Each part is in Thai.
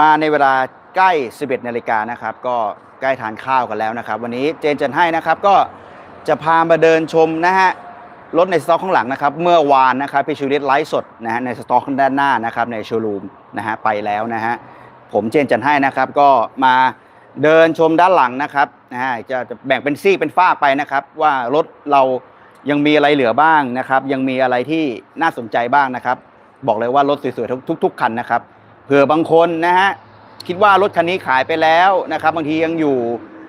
มาในเวลาใกล้ 11 นาฬิกานะครับ ก็ใกล้ทานข้าวกันแล้วนะครับ วันนี้เจนจันให้นะครับก็จะพามาเดินชมนะฮะรถในสต็อกข้างหลังนะครับ เมื่อวานนะครับพี่ชูริตไลฟ์สดนะฮะในสต็อกด้านหน้านะครับในโชว์รูมนะฮะไปแล้วนะฮะผมเจนจันให้นะครับก็มาเดินชมด้านหลังนะครับนะฮะจะจะแบ่งเป็นซี่เป็นฝ้าไปนะครับ ว่ารถเรายังมีอะไรเหลือบ้างนะครับ ยังมีอะไรที่น่าสนใจบ้างนะครับ บอกเลยว่ารถสวยๆทุกทุกๆคันนะครับ เผื่อบางคนนะฮะคิดว่ารถคันนี้ขายไปแล้วนะครับ บางทียังอยู่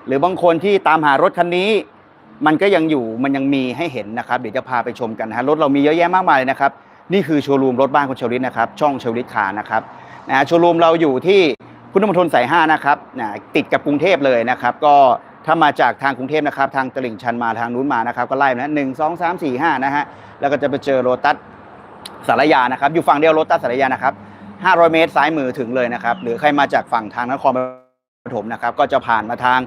หรือบางคนที่ตามหารถคันนี้ มันก็ยังอยู่มันยังมีให้เห็นนะครับเดี๋ยวจะพาไปชมกันฮะรถเรามีเยอะแยะมากมายเลยนะครับ นี่คือโชว์รูมรถบ้านคุณเชลิตนะครับช่องเชลิตคาร์นะครับนะฮะโชว์รูมเราอยู่ที่พุทธมณฑลสาย5นะครับนะติดกับกรุงเทพเลยนะครับ ก็ถ้ามาจากทางกรุงเทพนะครับ ทางตลิ่งชันมาทางนู้นมานะครับ ก็ไล่นะหนึ่งสองสามสี่ห้านะฮะแล้วก็จะไปเจอโรตัสสารยานะครับ อยู่ฝั่งเดียวโรตัสสารยานะครับ 500 เมตรซ้ายมือถึงเลยนะครับ หรือใครมาจากฝั่งทางนครปฐมนะครับ ก็จะผ่านมาทาง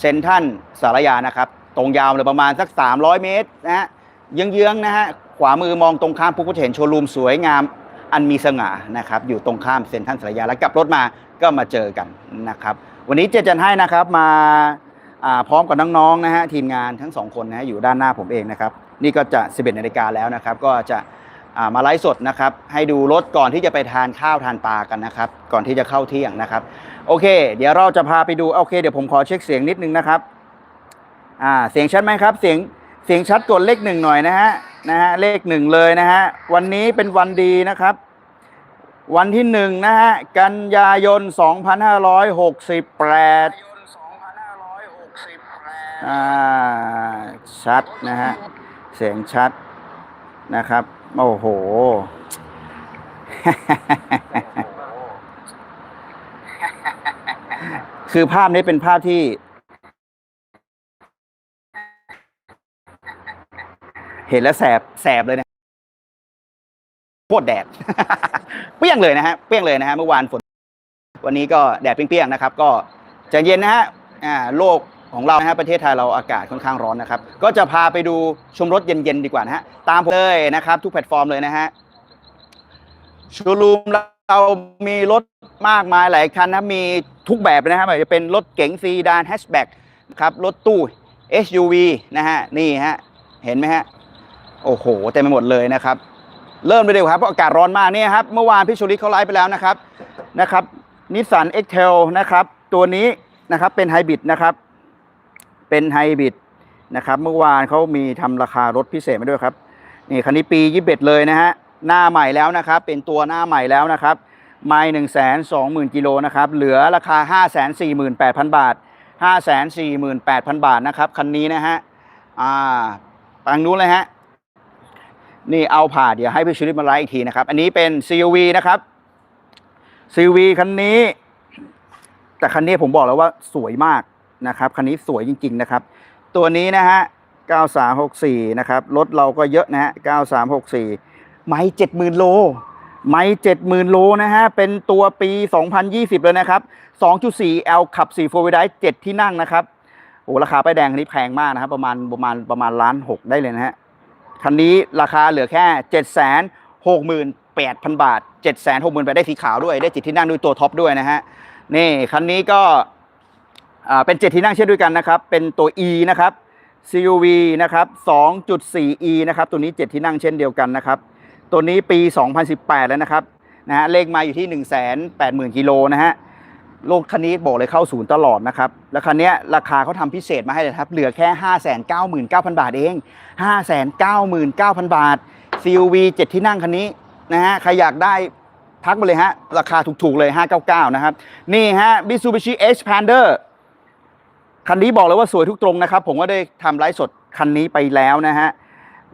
เซนทันสารยานะครับ ตรงยาวเลยประมาณสัก 300 เมตรนะฮะเยื้องๆนะฮะขวามือมองตรงข้ามปุ๊บก็เห็นโชว์รูมสวยงามอันมีสง่านะครับ อยู่ตรงข้ามเซนทันสารยาแล้วกลับรถมาก็มาเจอกันนะครับ วันนี้เจจันให้นะครับมาพร้อมกับน้องๆนะฮะทีมงานทั้งสองคนนะฮะอยู่ด้านหน้าผมเองนะครับ นี่ก็จะ 11นาฬิกาแล้วนะครับ ก็จะ มาไลฟ์สดนะครับ ให้ดูรถก่อนที่จะไปทานข้าวทานปลากันนะครับ ก่อนที่จะเข้าเที่ยงนะครับ โอเค เดี๋ยวเราจะพาไปดูโอเค เดี๋ยวผมขอเช็คเสียงนิดนึงนะครับอ่าเสียงชัดไหมครับ เสียงเสียงชัดกดเลขหนึ่งหน่อยนะฮะนะฮะเลขหนึ่งเลยนะฮะวันนี้เป็นวันดีนะครับ วันที่หนึ่งนะฮะกันยายน 2568อ่าชัดนะฮะ เสียงชัดนะครับโอ้โห คือภาพนี้เป็นภาพที่ เห็นแล้วแสบแสบเลยนะโคตรแดด เปรี้ยงเลยนะฮะ เปรี้ยงเลยนะฮะ เมื่อวานฝน วันนี้ก็แดดเปรี้ยงๆนะครับ ก็ใจะเย็นนะฮะ อ่า โลก ของเรานะฮะประเทศไทยเราอากาศค่อนข้างร้อนนะครับ ก็จะพาไปดูชมรถเย็นๆดีกว่านะฮะตามผมเลยนะครับ ทุกแพลตฟอร์มเลยนะฮะโชว์รูมเรามีรถมากมายหลายคันนะมีทุกแบบนะฮะไม่ว่าจะเป็นรถเก๋งซีดานแฮชแบ็กครับรถตู้ SUV นะฮะนี่ฮะเห็นไหมฮะโอ้โหเต็มไปหมดเลยนะครับเริ่มเลยดีกว่าครับเพราะอากาศร้อนมากเนี่ยครับเมื่อวานพี่ชูริเขาไลฟ์ไปแล้วนะครับนะครับนิสสันเอ็กเทลนะครับตัวนี้นะครับเป็นไฮบริดนะครับ เป็นไฮบริดนะครับเมื่อวานเขามีทำราคารถพิเศษมาด้วยครับนี่คันนี้ปียี่สิบเลยนะฮะหน้าใหม่แล้วนะครับ เป็นตัวหน้าใหม่แล้วนะครับไม่หนึ่งแสนสองหมื่นกิโลนะครับเหลือราคาห้าแสนสี่หมื่นแปดพันบาทห้าแสนสี่หมื่นแปดพันบาทนะครับคันนี้นะฮะอ่าทางนู้นเลยฮะนี่เอาผ่าเดี๋ยวให้พี่ชูริตมาไลฟ์อีกทีนะครับ อันนี้เป็น CUV นะครับ CUV คันนี้ แต่คันนี้ผมบอกแล้วว่าสวยมาก นะครับคันนี้สวยจริง ๆ นะครับ ตัวนี้นะฮะ 9364 นะครับ รถเราก็เยอะนะฮะ 9364 ไม่70,000 โล ไม่70,000 โลนะฮะ เป็นตัวปี 2020 เลยนะครับ 2.4 L ขับ4 4 wheel drive 7ที่นั่งนะครับโอ้ราคาป้ายแดงคันนี้แพงมากนะครับ ประมาณประมาณประมาณล้านหกได้เลยนะฮะ คันนี้ราคาเหลือแค่ 7 6 8 0 0 0 บาท 7 6 0 0 0 0 บาทได้สีขาวด้วย ได้จิตที่นั่งด้วยตัวท็อปด้วยนะฮะ นี่คันนี้ก็ เป็น7ที่นั่งเช่นด้วยกันนะครับ เป็นตัว E นะครับ CUV นะครับ 2.4E นะครับ ตัวนี้ 7 ที่นั่งเช่นเดียวกันนะครับ ตัวนี้ปี 2018 แล้วนะครับ นะฮะ เลขมาอยู่ที่ 180,000กิโลนะฮะ โลกคันนี้บอกเลยเข้าศูนย์ตลอดนะครับ แล้วคันเนี้ยราคาเขาทำพิเศษมาให้เลยครับ เหลือแค่ 599,000 บาทเอง 599,000 บาท CUV 7 ที่นั่งคันนี้นะฮะ ใครอยากได้ทักมาเลยฮะ ราคาถูกๆเลย 599 นะครับ นี่ฮะ Mitsubishi Xpander คันนี้บอกเลยว่าสวยทุกตรงนะครับ ผมก็ได้ทำไลฟ์สดคันนี้ไปแล้วนะฮะ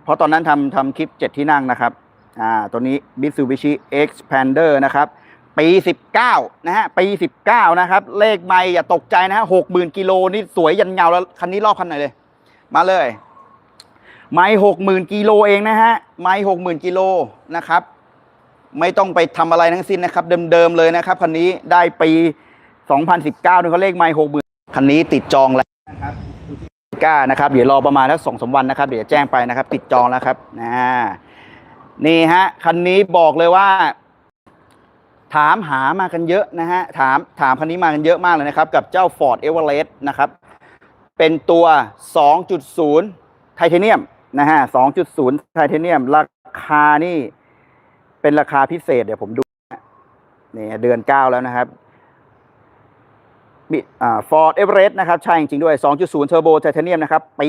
เพราะตอนนั้นทำทำคลิป 7 ที่นั่งนะครับ อ่า ตัวนี้ Mitsubishi Xpander นะครับ ปี 19 นะฮะ ปี 19 นะครับ เลขไม่อย่าตกใจนะฮะ60,000กิโลนี่สวยยันเงาแล้ว คันนี้รอบคันไหนเลย มาเลย ไม่60,000กิโลเองนะฮะ ไม่60,000กิโลนะครับ ไม่ต้องไปทำอะไรทั้งสิ้นนะครับ เดิมๆเลยนะครับคันนี้ได้ปี 2019นี่เขาเลขไม่60,000 คันนี้ติดจองแล้วนะครับกล้านะครับเดี๋ยวรอประมาณสักสองสามวันนะครับเดี๋ยวแจ้งไปนะครับ ติดจองแล้วครับนะนี่ฮะคันนี้บอกเลยว่า ถามหามากันเยอะนะฮะถามถามคันนี้มากันเยอะมากเลยนะครับ กับเจ้า Ford Everest นะครับ เป็นตัว 2.0 ไทเทเนียมนะฮะ 2.0 ไทเทเนียม ราคานี่ เป็นราคาพิเศษเดี๋ยวผมดูนะนี่เดือน 9 แล้วนะครับ บิอ่า Ford Everest นะครับ ใช่จริงด้วย 2.0 Turbo Titanium นะครับ ปี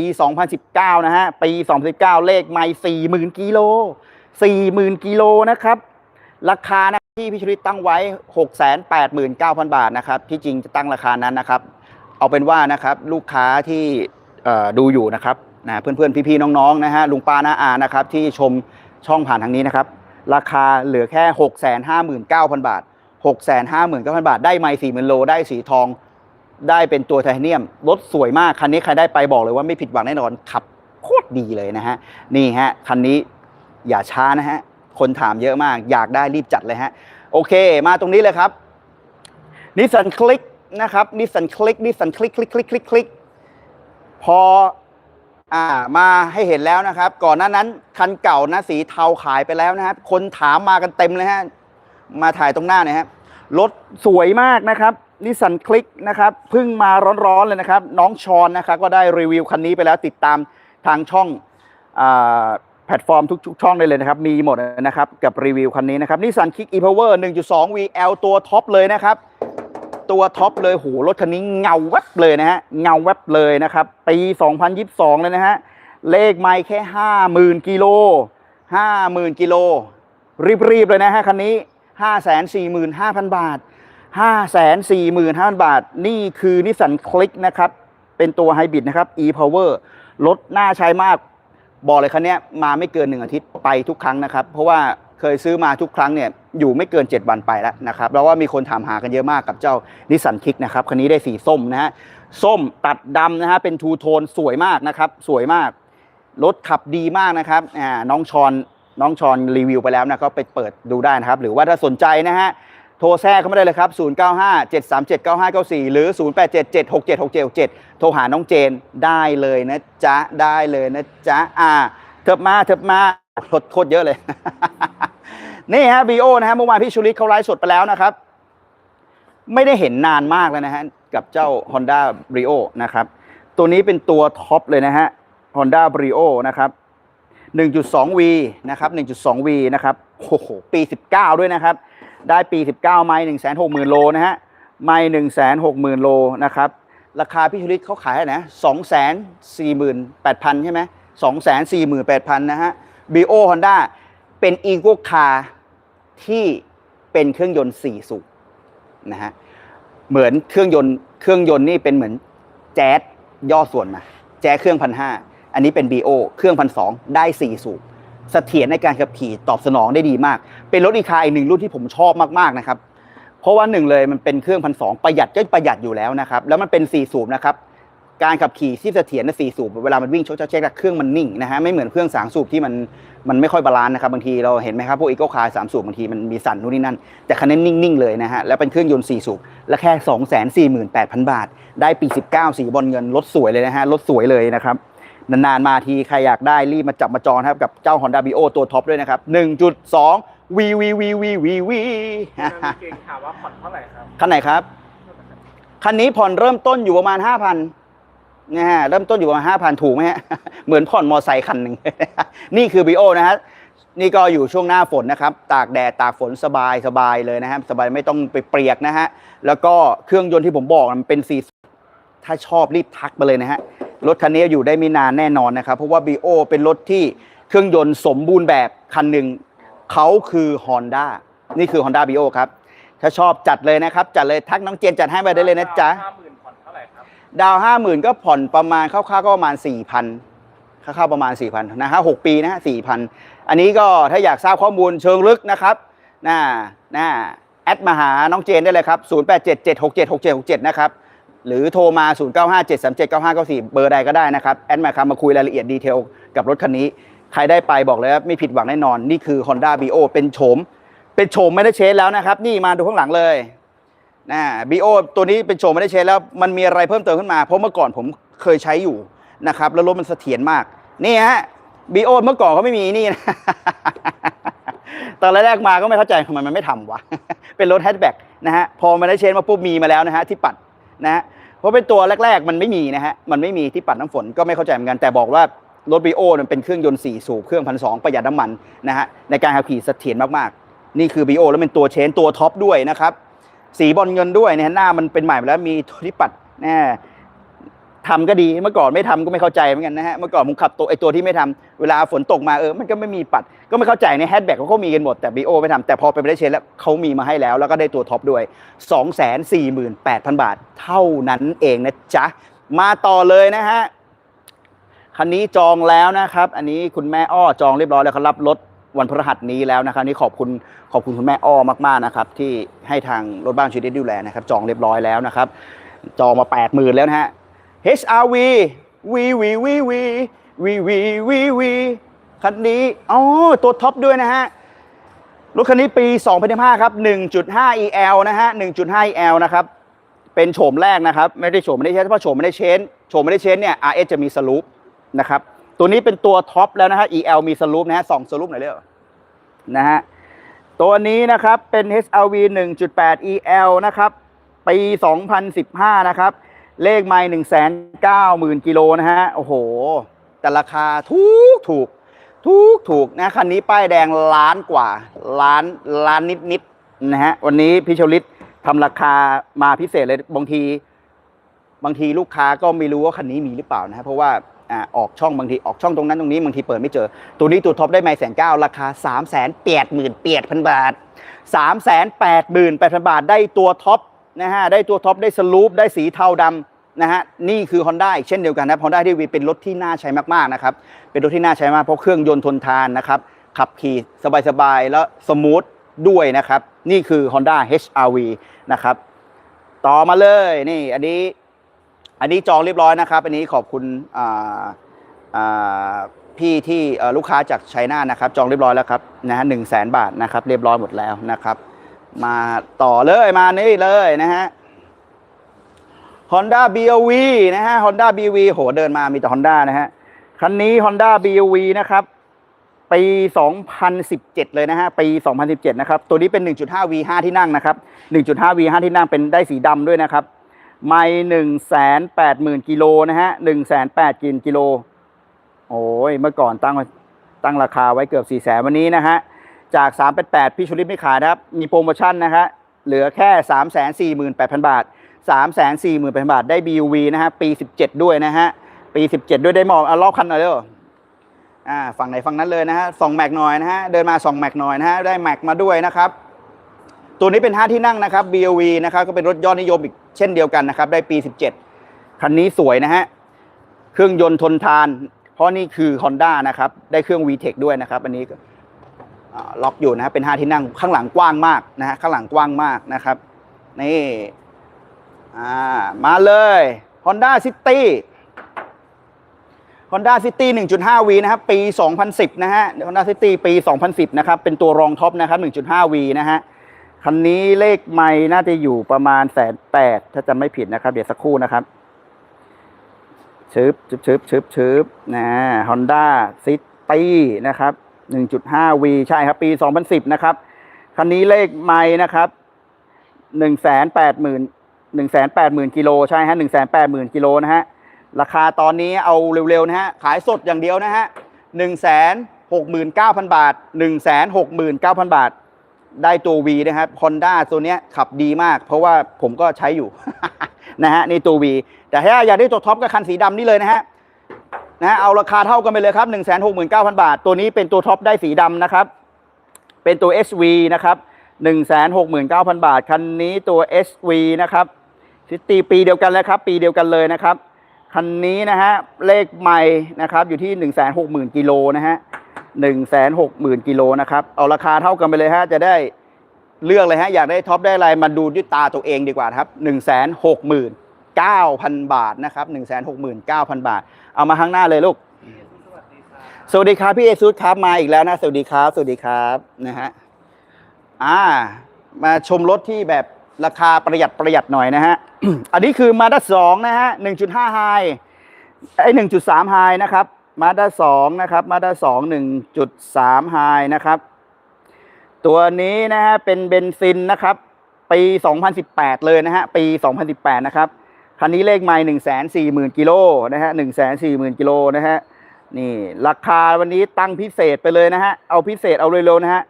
2019 นะฮะ ปี 2019 เลขไม่ 40,000 กิโล 40,000 กิโลนะครับ ราคานะที่พิชริตตั้งไว้ 689,000 บาทนะครับ ที่จริงจะตั้งราคานั้นนะครับ เอาเป็นว่านะครับลูกค้าที่ดูอยู่นะครับนะเพื่อนๆ พี่ๆ น้องๆนะฮะลุงป้าน้าอานะครับที่ชมช่องผ่านทางนี้นะครับ ราคาเหลือแค่ 659,000 บาท 659,000 บาท ได้ไมค์4 0,000 โล ได้สีทอง ได้เป็นตัวไทเทเนียม รถสวยมาก คันนี้ใครได้ไปบอกเลยว่าไม่ผิดหวังแน่นอน ขับโคตรดีเลยนะฮะ นี่ฮะ คันนี้อย่าช้านะฮะ คนถามเยอะมาก อยากได้รีบจัดเลยฮะ โอเค มาตรงนี้เลยครับนิสสันคลิกนะครับนิสสันคลิกนิสสันคลิกคลิกคลิกคลิกคลิกพออ่ามาให้เห็นแล้วนะครับ ก่อนหน้านั้นคันเก่านะสีเทาขายไปแล้วนะครับ คนถามมากันเต็มเลยฮะ มาถ่ายตรงหน้าเนี่ยฮะรถสวยมากนะครับ นิสสันคลิกนะครับเพิ่งมาร้อนๆเลยนะครับ น้องชอนนะครับก็ได้รีวิวคันนี้ไปแล้วติดตามทางช่องอแพลตฟอร์มทุกๆช่องได้เลยนะครับ มีหมดนะครับ กับรีวิวคันนี้นะครับนิสสันคลิก e-power 1.2 VL ตัวท็อปเลยนะครับ ตัวท็อปเลยโหรถคันนี้เงาแวบเลยนะฮะเงาแวบเลยนะครับปี 2022 เลยนะฮะเลขไม่แค่ 50,000กิโล50,000กิโลรีบๆเลยนะฮะคันนี้ 545,000 บาท 545,000 บาท นี่คือนิสสันคลิกนะครับ เป็นตัวไฮบริดนะครับ e-power รถน่าใช้มากบอกเลยคันนี้มาไม่เกินหนึ่งอาทิตย์ไปทุกครั้งนะครับ เพราะว่าเคยซื้อมาทุกครั้งเนี่ยอยู่ไม่เกิน 7 วันไปแล้วนะครับแล้วว่ามีคนถามหากันเยอะมากกับเจ้านิสสันคิกนะครับคันนี้ได้สีส้มนะฮะส้มตัดดำนะฮะเป็นทูโทนสวยมากนะครับ สวยมาก รถขับดีมากนะครับอ่าน้องชอนน้องชอนรีวิวไปแล้วนะก็ไปเปิดดูได้นะครับ หรือว่าถ้าสนใจนะฮะ โทรแทรกเข้ามาได้เลยครับ 095 737 9594 หรือ 087 767 6767 โทรหาน้องเจนได้เลยนะจ๊ะ ได้เลยนะจ๊ะ อ่า เถิบมาเถิบมาโคตรโคตรเยอะเลย นี่ฮะบีโอนะฮะเมื่อวานพี่ชูริตเขาไลฟ์สดไปแล้วนะครับ ไม่ได้เห็นนานมากแล้วนะฮะ กับเจ้า Honda Brio นะครับ ตัวนี้เป็นตัวท็อปเลยนะฮะ Honda Brio นะครับ 1.2V นะครับ 1.2V นะครับโอ้โหปี 19 ด้วยนะครับ ได้ปี 19 ไม้160,000โลนะฮะ ไม้160,000โลนะครับ ราคาพี่ชลิตเขาขายนะ248,000ใช่ไหม248,000นะฮะ B.O. Honda เป็นอีโ c คาร์ที่เป็นเครื่องยนต์4สูบนะฮะ เหมือนเครื่องยนต์เครื่องยนต์นี่เป็นเหมือนแจ๊สย่อส่วนมา แจ๊สเครื่องพันห้าอันนี้เป็น BO เครื่องพันสองได้4สูบ เสถียรในการขับขี่ตอบสนองได้ดีมาก เป็นรถอีคาอีกหนึ่งรุ่นที่ผมชอบมากๆนะครับ เพราะว่าหนึ่งเลยมันเป็นเครื่องพันสองประหยัดก็ประหยัดอยู่แล้วนะครับ แล้วมันเป็น4สูบนะครับ การขับขี่ที่เสถียรในสี่สูบเวลามันวิ่งโชกเช็คเครื่องมันนิ่งนะฮะไม่เหมือนเครื่องสามสูบที่มันมันไม่ค่อยบาลานซ์นะครับบางทีเราเห็นไหมครับพวกอีโก้คาร์สามสูบบางทีมันมีสั่นนู่นนี่นั่น แต่คันนี้นิ่งๆเลยนะฮะแล้วเป็นเครื่องยนต์สี่สูบและแค่ 2 4 8 0 0 0 บาท ได้ปี 19 สีบอลเงินรถสวยเลยนะฮะรถสวยเลยนะครับ นานๆมาทีใครอยากได้รีบมาจับมาจองนะครับกับเจ้า Honda b i o ตัวท็อปด้วยนะครับ 1.2 V V V V V V มันมีเก่งถามว่าผ่อนเท่าไหร่ครับ คันไหนครับ คันนี้ผ่อนเริ่มต้นอยู่ประมาณ 5,000นะฮะเริ่มต้นอยู่ประมาณ5,000 ถูกไหมฮะ เหมือนผ่อนมอไซค์คันหนึ่ง นี่คือ b i o นะฮะนี่ก็อยู่ช่วงหน้าฝนนะครับ ตากแดดตากฝนสบายสบายเลยนะครับ สบายไม่ต้องไปเปียกนะฮะแล้วก็เครื่องยนต์ที่ผมบอกมันเป็นสี ถ้าชอบรีบทักมาเลยนะฮะ รถคันนี้อยู่ได้ไม่นานแน่นอนนะครับ เพราะว่า b ีโอเป็นรถที่เครื่องยนต์สมบูรณ์แบบคันหนึ่งเขาคือ Honda นี่คือ Honda b ีโอครับ ถ้าชอบจัดเลยนะครับ จัดเลยทักน้องเจนจัดให้ไปได้เลยนะจ๊ะห้าหมื่นผ่อนเท่าไหร่ครับ ดาวห้าหมื่นก็ผ่อนประมาณคร่าวๆก็ประมาณสี่พันคร่าวๆประมาณสี่พันนะฮะหกปีนะฮะสี่พันอันนี้ก็ถ้าอยากทราบข้อมูลเชิงลึกนะครับน่าน่าแอดมาหาน้องเจนได้เลยครับ 0 8 7 7 6 7 6 7 6 7 นะครับ หรือโทรมา 0 9 5 7 3 7 9 5 9 4 เบอร์ใดก็ได้นะครับ แอดมาครับมาคุยรายละเอียดดีเทลกับรถคันนี้ ใครได้ไปบอกเลยว่าไม่ผิดหวังแน่นอน นี่คือ Honda b ีโอเป็นโฉม เป็นโฉมไม่ได้เชนแล้วนะครับ นี่มาดูข้างหลังเลยนะบีโอตัวนี้เป็นโชว์ไม่ได้ใช้แล้ว มันมีอะไรเพิ่มเติมขึ้นมา เพราะเมื่อก่อนผมเคยใช้อยู่นะครับ แล้วรถมันเสถียรมาก นี่ฮะบีโอเมื่อก่อนเขาไม่มีนี่นะตอนแรกมาก็ไม่เข้าใจทำไมมันไม่ทำวะ เป็นรถแฮชแบ็กนะฮะ พอมันได้เชนมาปุ๊บมีมาแล้วนะฮะที่ปัด นะฮะเพราะเป็นตัวแรก ๆ มันไม่มีนะฮะมันไม่มีที่ปัดน้ำฝนก็ไม่เข้าใจเหมือนกันแต่บอกว่ารถบีโอมันเป็นเครื่องยนต์4สูบเครื่องพันสประหยัดน้ำมันนะฮะในการขับขี่เสถียรมากๆ นี่คือบีโอแล้วเป็นตัวเชนตัวท็อปด้วยนะครับสีบอลเงินด้วยเนี่ยหน้ามันเป็นใหม่ไปแล้วมีตัวที่ปัดแน่ ทำก็ดีเมื่อก่อนไม่ทำก็ไม่เข้าใจเหมือนกันนะฮะเมื่อก่อนผมขับตัวไอตัวที่ไม่ทำเวลาฝนตกมาเออมันก็ไม่มีปัด ก็ไม่เข้าใจในแฮชแบ็กเขาก็มีกันหมดแต่บีโอไม่ทำแต่พอไปได้เชนแล้วเขามีมาให้แล้ว แล้วก็ได้ตัวท็อปด้วย 248,000 บาท เท่านั้นเองนะจ๊ะ มาต่อเลยนะฮะคันนี้จองแล้วนะครับ อันนี้คุณแม่อ้อจองเรียบร้อยแล้วเขารับรถวันพฤหัสนี้แล้วนะครับนี่ขอบคุณขอบคุณคุณแม่อ้อมากๆนะครับที่ให้ทางรถบ้านชีวิตดูแลนะครับจองเรียบร้อยแล้วนะครับจองมา 8 0,000 แล้วนะฮะ HRV V V V V V V V V คันนี้อ๋อตัวท็อปด้วยนะฮะรถคันนี้ปี 2015 ครับ 1.5 EL นะฮะ 1.5 EL นะครับ เป็นโฉมแรกนะครับ ไม่ได้โฉมไม่ได้ใช้เฉพาะโฉมไม่ได้เชนโฉมไม่ได้เชนเนี่ย RS จะมีสลูปนะครับ ตัวนี้เป็นตัวท็อปแล้วนะฮะ EL มีสลูปนะฮะสองสลูปหน่อยเร็วนะฮะ ตัวนี้นะครับ เป็น HRV 1.8 EL นะครับ ปี 2015 นะครับ เลขไม่1 9 0 0 0 0กิโลนะฮะ โอ้โห แต่ราคาถูกถูก ถูกถูกนะคันนี้ป้ายแดงล้านกว่า ล้านล้านนิดนิดๆนะฮะ วันนี้พี่ชลิตทำราคามาพิเศษเลยบางที บางทีลูกค้าก็ไม่รู้ว่าคันนี้มีหรือเปล่านะฮะเพราะว่าอ่าออกช่องบางทีออกช่องตรงนั้นตรงนี้บางทีเปิดไม่เจอ ตัวนี้ตัวท็อปได้ไม่แสนเก้าราคา3ามแสนแปดหมื่นแปดพันบาท3ามแสนแปดหมื่นแปดพันบาทได้ตัวท็อป นะฮะได้ตัวท็อปได้สลูปได้สีเทาดำนะฮะนี่คือ Honda อีกเช่นเดียวกันนะ Honda ที่วีเป็นรถที่น่าใช้มากๆนะครับเป็นรถที่น่าใช้มากเพราะเครื่องยนต์ทนทานนะครับขับขี่สบายๆแล้วสมูทด้วยนะครับนี่คือ Honda HRV นะครับต่อมาเลยนี่อันนี้อันนี้จองเรียบร้อยนะครับ อันนี้ขอบคุณพี่ที่ลูกค้าจากไชน่านะครับ จองเรียบร้อยแล้วครับนะฮะหนึ่งแสนบาทนะครับ เรียบร้อยหมดแล้วนะครับ มาต่อเลยมานี่เลยนะฮะ Honda BOV นะฮะ Honda BOV โหเดินมามีแต่ Honda นะฮะ คันนี้ Honda BOV นะครับ ปี 2017 เลยนะฮะ ปี 2017 นะครับ ตัวนี้เป็น 1.5 V 5ที่นั่งนะครับ 1.5 V 5ที่นั่งเป็นได้สีดำด้วยนะครับ ไม่180,000กิโลนะฮะ180,000กิโล โอ้ย เมื่อก่อนตั้งตั้งราคาไว้เกือบ4 0 0 0 0วันนี้นะฮะ จาก 388 พี่ชุลิตไม่ขายนะครับ มีโปรโมชั่นนะฮะเหลือแค่ 348,000 บาท 348,000 บาทได้ BUV นะฮะปี 17 ด้วยนะฮะปี 17 ด้วยได้มองเอารอบคันหน่อยเร็วอ่าฝั่งไหนฝั่งนั้นเลยนะฮะส่องแม็กหน่อยนะฮะเดินมาส่องแม็กหน่อยนะฮะได้แม็กมาด้วยนะครับตัวนี้เป็น 5 ที่นั่งนะครับ BOV นะครับก็เป็นรถยอดนิยมอีกเช่นเดียวกันนะครับได้ปี 17 คันนี้สวยนะฮะเครื่องยนต์ทนทาน เพราะนี่คือ Honda นะครับได้เครื่อง VTEC ด้วยนะครับอันนี้ ล็อกอยู่นะเป็น 5 ที่นั่งข้างหลังกว้างมากนะฮะข้างหลังกว้างมากนะครับ นี่อ่ามาเลย Honda City Honda City 1.5V นะครับ ปี 2010 นะฮะ Honda City ปี 2010 นะครับ เป็นตัวรองท็อปนะครับ 1.5V นะฮะ คันนี้เลขไม่น่าจะอยู่ประมาณแสนแปดถ้าจำไม่ผิดนะครับ เดี๋ยวสักครู่นะครับชึบชึบชึบชึบชึบนะฮอนด้าซิตี้นะครับ 1.5V ใช่ครับ ปี 2010 นะครับ คันนี้เลขไม่นะครับ 180,000 180,000กิโลใช่ฮะ180,000กิโลนะฮะ ราคาตอนนี้เอาเร็วๆนะฮะ ขายสดอย่างเดียวนะฮะ169,000 บาท 169,000 บาท ได้ตัว V นะครับ Honda ตัวเนี้ยขับดีมาก เพราะว่าผมก็ใช้อยู่ นะฮะนี่ตัว V แต่ถ้าอยากได้ตัวท็อปก็คันสีดำนี่เลยนะฮะ นะเอาราคาเท่ากันไปเลยครับ 169,000 บาท ตัวนี้เป็นตัวท็อปได้สีดำนะครับ เป็นตัว SV นะครับ 169,000 บาท คันนี้ตัว SV นะครับซิตีปีเดียวกันแล้วครับ ปีเดียวกันเลยนะครับ คันนี้นะฮะ เลขใหม่นะครับ อยู่ที่ 160,000กิโลนะฮะ160,000กิโลนะครับ เอาราคาเท่ากันไปเลยฮะ จะได้เลือกเลยฮะ อยากได้ท็อปได้อะไรมาดูด้วยตาตัวเองดีกว่าครับ 9,000 บาทนะครับ169,000 บาท เอามาข้างหน้าเลยลูก สวัสดีครับพี่เอซุสครับมาอีกแล้วนะ สวัสดีครับ สวัสดีครับนะฮะอ่า มาชมรถที่แบบราคาประหยัดประหยัดหน่อยนะฮะ อันนี้คือมาด้าสองนะฮะหนึ่งจุดห้าไฮไอหนึ่งจุดสามไฮนะครับมาด้าสองนะครับมาด้าสองหนึ่งจุดสามไฮนะครับ ตัวนี้นะฮะเป็นเบนซินนะครับ ปี 2018 เลยนะฮะ ปี 2018 นะครับ คันนี้เลขไม่หนึ่งแสนสี่หมื่นกิโลนะฮะหนึ่งแสนสี่หมื่นกิโลนะฮะนี่ราคาวันนี้ตั้งพิเศษไปเลยนะฮะเอาพิเศษเอาเร็วๆนะฮะ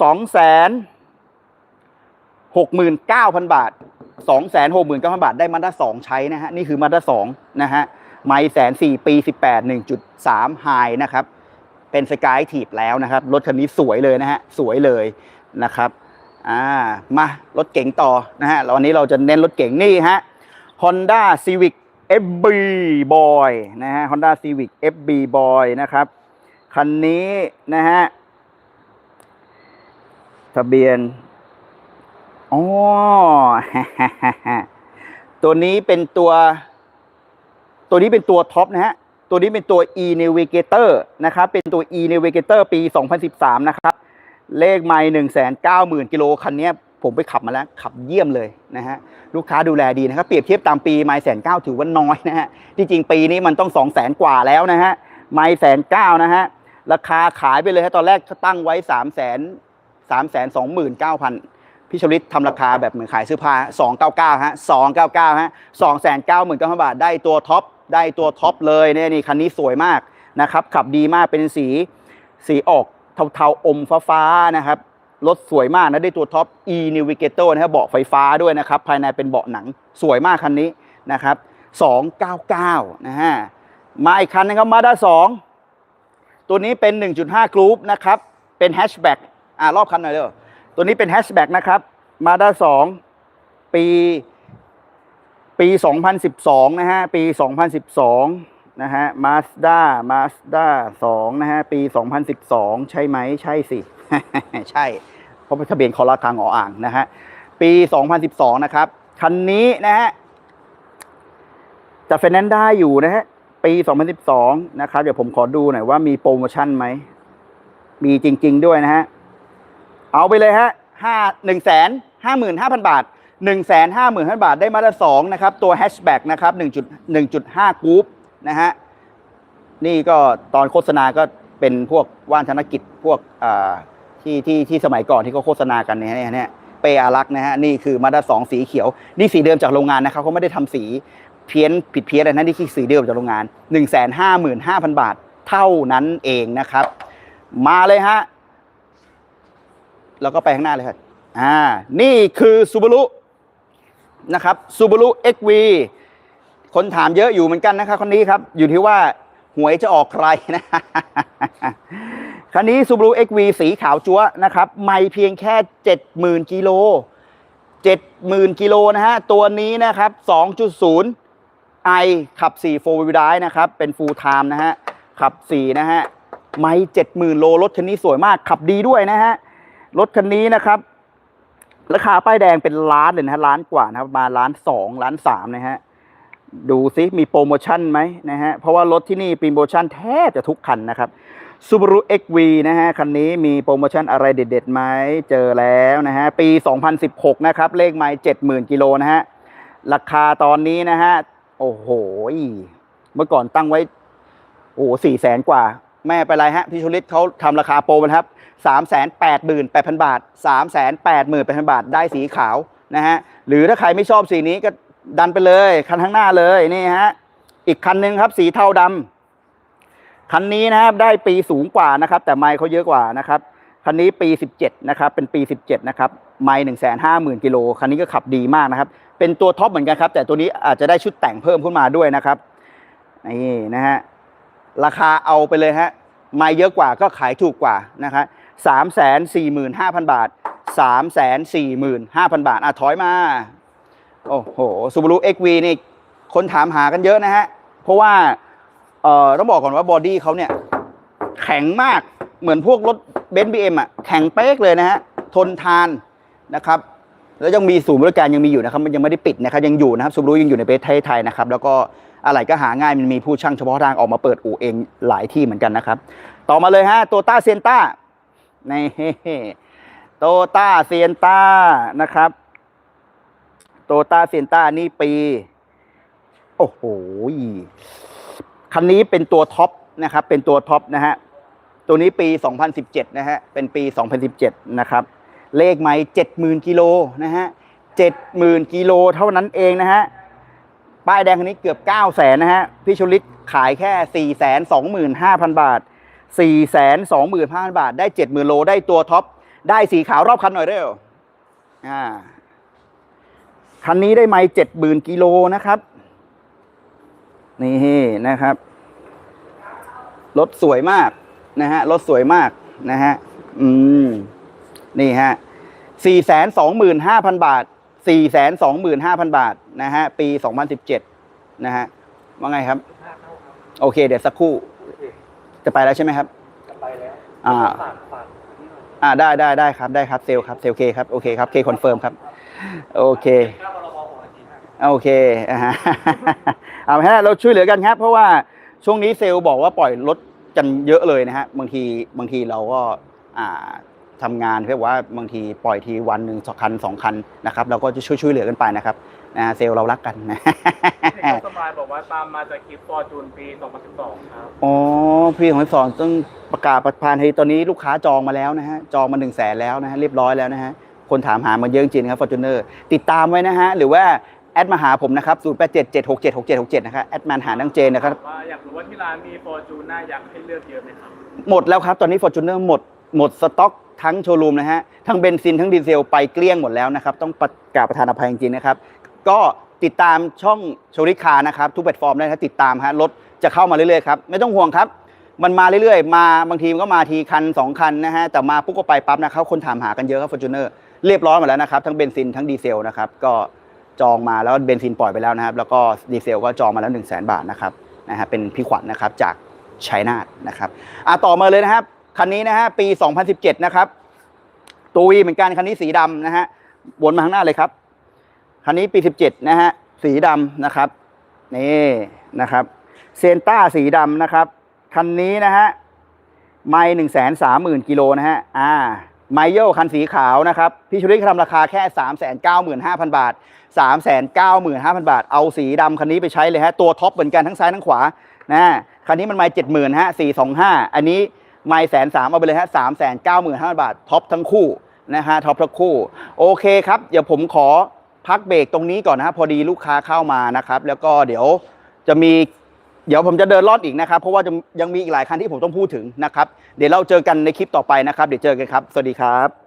สองแสนหกหมื่นเก้าพันบาทสองแสนหกหมื่นเก้าพันบาทได้มาด้าสองใช้นะฮะนี่คือมาด้าสองนะฮะไม่แสนสี่ปีสิบแปดหนึ่งจุดสามไฮนะครับเป็นสกายทีบแล้วนะครับรถคันนี้สวยเลยนะฮะสวยเลยนะครับอ่ามารถเก๋งต่อนะฮะวันนี้เราจะเน้นรถเก๋งนี่ฮะ Honda Civic FB Boy นะฮะ Honda Civic FB Boy นะครับ คันนี้นะฮะ ทะเบียนอ๋อตัวนี้เป็นตัว ตัวนี้เป็นตัวท็อปนะฮะ ตัวนี้เป็นตัว e navigator นะครับ เป็นตัว e navigator ปี 2013 นะครับ เลขไม่หนึ่งแสนเก้าหมื่นกิโลคันนี้ ผมไปขับมาแล้วขับเยี่ยมเลยนะฮะลูกค้าดูแลดีนะครับเปรียบเทียบตามปีไม่แสนเก้าถือว่าน้อยนะฮะที่จริงปีนี้มันต้องสองแสนกว่าแล้วนะฮะไม่แสนเก้านะฮะราคาขายไปเลยฮะตอนแรกเขาตั้งไว้สามแสนสามแสนสองหมื่นเก้าพันพี่ชลิตทำราคาแบบเหมือนขายเสื้อผ้าสองเก้าเก้าฮะสองเก้าเก้าฮะสองแสนเก้าหมื่นเก้าพันบาทได้ตัวท็อปได้ตัวท็อปเลยเนี่ยนี่คันนี้สวยมากนะครับขับดีมากเป็นสีสีออกเทาๆอมฟ้าๆนะครับ รถสวยมากนะได้ตัวท็อป e navigator นะครับเบาะไฟฟ้าด้วยนะครับ ภายในเป็นเบาะหนังสวยมากคันนี้นะครับ 299 นะฮะ มาอีกคันนะครับมาด้า2ตัวนี้เป็น 1.5 กรุ๊ปนะครับ เป็นแฮชแบ็กอ่ารอบคันหน่อยเร็วตัวนี้เป็นแฮชแบ็กนะครับมาด้า2ปีปี 2012 นะฮะ ปี 2012 นะฮะ Mazda Mazda 2 นะฮะ ปี 2012 ใช่ไหม ใช่สิ ใช่ เพราะเป็นทะเบียนคอราคางออ่างนะฮะ ปี 2012 นะครับ คันนี้นะฮะจะไฟแนนซ์ได้อยู่นะฮะ ปี 2012 นะครับ เดี๋ยวผมขอดูหน่อยว่ามีโปรโมชั่นไหม มีจริง ๆ ด้วยนะฮะ เอาไปเลยฮะห้าหนึ่งแสนห้าหมื่นห้าพันบาทหนึ่งแสนห้าหมื่นห้าบาทได้มาตราสองนะครับ ตัวแฮชแบ็กนะครับหนึ่งจุดหนึ่งจุดห้ากรุ๊ปนะฮะ นี่ก็ตอนโฆษณาก็เป็นพวกว่านธนกิจพวกอ่า ที่ที่ที่สมัยก่อนที่เขาโฆษณากันเนี่ยเนี่ยเนี่ยเปอารักนะฮะนี่คือมาตราสองสีเขียว นี่สีเดิมจากโรงงานนะครับเขาไม่ได้ทำสีเพี้ยนผิดเพี้ยนอะไรนะนี่คือสีเดิมจากโรงงานหนึ่งแสนห้าหมื่นห้าพันบาทเท่านั้นเองนะครับ มาเลยฮะแล้วก็ไปข้างหน้าเลยครับอ่านี่คือ Subaru นะครับ Subaru XV คนถามเยอะอยู่เหมือนกันนะครับคนนี้ครับ อยู่ที่ว่าหวยจะออกใครนะ คันนี้ Subaru XV สีขาวจั๊วนะครับ ไม่เพียงแค่ 70,000กิโล70,000กิโลนะฮะ ตัวนี้นะครับ 2.0 i ขับ 4 4 wheel drive นะครับ เป็น full time นะฮะ ขับ 4 นะฮะ ไม่70,000โล รถคันนี้สวยมาก ขับดีด้วยนะฮะ รถคันนี้นะครับ ราคาป้ายแดงเป็นล้านเลยนะฮะ ล้านกว่านะครับมาล้านสองล้านสามนะฮะ ดูซิมีโปรโมชั่นไหมนะฮะ เพราะว่ารถที่นี่มีโปรโมชั่นแทบจะทุกคันนะครับ Subaru XV นะฮะ คันนี้มีโปรโมชั่นอะไรเด็ดๆไหมเจอแล้วนะฮะ ปี 2016 นะครับ เลขไมล์70,000 กิโลนะฮะ ราคาตอนนี้นะฮะ โอ้โห เมื่อก่อนตั้งไว้ โอ้สี่แสนกว่า แม่ไปนไรฮะ พี่ชลิตเขาทำราคาโปรนะครับสามแสนแปดหมื่นแปดพันบาทสามแสนแปดหมื่นแปดพันบาท ได้สีขาวนะฮะ หรือถ้าใครไม่ชอบสีนี้ก็ดันไปเลย คันข้างหน้าเลยนี่ฮะ อีกคันหนึ่งครับ สีเทาดำ คันนี้นะครับได้ปีสูงกว่านะครับ แต่ไมล์เขาเยอะกว่านะครับคันนี้ปี 17 นะครับเป็นปี 17 นะครับไมล์หนึ่งแสนห้าหมื่นกิโลคันนี้ก็ขับดีมากนะครับ เป็นตัวท็อปเหมือนกันครับ แต่ตัวนี้อาจจะได้ชุดแต่งเพิ่มขึ้นมาด้วยนะครับนี่นะฮะราคาเอาไปเลยฮะไม่เยอะกว่าก็ขายถูกกว่านะครับสามแสนสี่หมื่นห้าพันบาทสามแสนสี่หมื่นห้าพันบาทอะถอยมาโอ้โหซูบารุเอ็กวีนี่คนถามหากันเยอะนะฮะเพราะว่า เอ่อต้องบอกก่อนว่าบอดี้เขาเนี่ยแข็งมากเหมือนพวกรถเบนซ์บีเอ็มอะแข็งเป๊กเลยนะฮะทนทานนะครับ แล้วยังมีศูนย์บริการยังมีอยู่นะครับมันยังไม่ได้ปิดนะครับยังอยู่นะครับซูบารุยังอยู่ในประเทศไทยนะครับแล้วก็อะไรก็หาง่ายมันมีผู้ช่างเฉพาะทางออกมาเปิดอู่เองหลายที่เหมือนกันนะครับ ต่อมาเลยฮะโตต้าเซนต้าในโตต้าเซนต้านะครับโตต้าเซนต้านี่ปี โอ้โห คันนี้เป็นตัวท็อปนะครับ เป็นตัวท็อปนะฮะ ตัวนี้ปี 2017 นะฮะ เป็นปี 2017 นะครับ เลขไม่70,000กิโลนะฮะ70,000กิโลเท่านั้นเองนะฮะ ป้ายแดงคันนี้เกือบ 9 0 0แสนนะฮะ พี่ชลิตขายแค่ 425,000 บาท 425,000 บาท ได้ 70,000 โล ได้ตัวท็อป ได้สีขาวรอบคันหน่อยเร็ว อ่า คันนี้ได้ไม่70,000กิโลนะครับ นี่นะครับ รถสวยมากนะฮะ รถสวยมากนะฮะ อืม นี่ฮะสี่แสนสองหมื่นห้าพันบาทสี่แสนสองหมื่นห้าพันบาทนะฮะ ปีสองพันสิบเจ็ดนะฮะ ว่าไงครับ โอเค เดี๋ยวสักครู่ จะไปแล้วใช่ไหมครับ จะไปแล้ว อ่าฝากฝากนี่หน่อยอ่าได้ได้ได้ครับได้ครับเซลลครับเซลลเคครับโอเคครับเคคอนเฟิร์มครับ โอเค โอเคอ่าฮะเอาฮะเราช่วยเหลือกันครับ เพราะว่าช่วงนี้เซลล์บอกว่าปล่อยรถกันเยอะเลยนะฮะบางทีบางทีเราก็อ่าทำงานเรียกว่าบางทีปล่อยทีวันหนึ่งสองคันสองคันนะครับเราก็จะช่วยช่วยเหลือกันไปนะครับนะเซลล์เรารักกันนะเห็นคุณสมายบอกว่าตามมาจากคลิปฟอร์จูนปี 2012 ครับ อ๋อพี่ของสอนต้องประกาศประพานให้ตอนนี้ลูกค้าจองมาแล้วนะฮะจองมาหนึ่งแสนแล้วนะฮะเรียบร้อยแล้วนะฮะคนถามหามาเยอะจริงๆครับฟอร์จูเนอร์ติดตามไว้นะฮะหรือว่า แอดมาหาผมนะครับ0 8 7 7 6 7 6 7 6 7นะครับแอดมาหานังเจนนะครับว่าอยากรู้ว่าที่ร้านมีฟอร์จูนหน้ายักษ์ให้เลือกเยอะไหมครับหมดแล้วครับ ตอนนี้ Fortuner หมดหมดสต็อกทั้งโชว์รูมนะฮะทั้งเบนซินทั้งดีเซลไปเกลี้ยงหมดแล้วนะครับ ต้องประกราบประธานอภัยจริงๆนะครับ ก็ติดตามช่องโชริคานะครับ ทุกแพลตฟอร์มได้นะติดตามฮะรถจะเข้ามาเรื่อยๆครับไม่ต้องห่วงครับ มันมาเรื่อยๆ มาบางทีมันก็มาทีคัน 2 คันนะฮะแต่มาปุ๊บก็ไปปั๊บนะครับคนถามหากันเยอะครับ Fortuner เรียบร้อยหมดแล้วนะครับทั้งเบนซินทั้งดีเซลนะครับก็ จองมาแล้วเบนซินปล่อยไปแล้วนะครับ แล้วก็ดีเซลก็จองมาแล้ว 1 0 0 0 0แบาทนะครับนะฮะเป็นพี่ขวัญนะครับจากชัยนาทนะครับอะต่อมาเลยนะครับคันนี้นะฮะปี 2017 นะครับ ตัววีเหมือนกันคันนี้สีดำนะฮะวนมาข้างหน้าเลยครับคันนี้ปี 17 นะฮะสีดำนะครับนี่นะครับเซนต้าสีดำนะครับคันนี้นะฮะไม่หนึ่งแสนสามหมื่นกิโลนะฮะอ่า ไมโยคันสีขาวนะครับ พี่ชุริทำราคาแค่สามแสนเก้าหมื่นห้าพันบาทสามแสนเก้าหมื่นห้าพันบาท เอาสีดำคันนี้ไปใช้เลยฮะ ตัวท็อปเหมือนกันทั้งซ้ายทั้งขวา นะ คันนี้มันไม่เจ็ดหมื่นฮะสี่สองห้าอันนี้ไม่แสนสามเอาไปเลยฮะสามแสนเก้าหมื่นห้าบาท ท็อปทั้งคู่นะฮะ ท็อปทั้งคู่ โอเคครับ เดี๋ยวผมขอพักเบรกตรงนี้ก่อนนะฮะพอดีลูกค้าเข้ามานะครับ แล้วก็เดี๋ยวจะมี เดี๋ยวผมจะเดินลอดอีกนะครับ เพราะว่ายังมีอีกหลายคันที่ผมต้องพูดถึงนะครับ เดี๋ยวเราเจอกันในคลิปต่อไปนะครับ เดี๋ยวเจอกันครับ สวัสดีครับ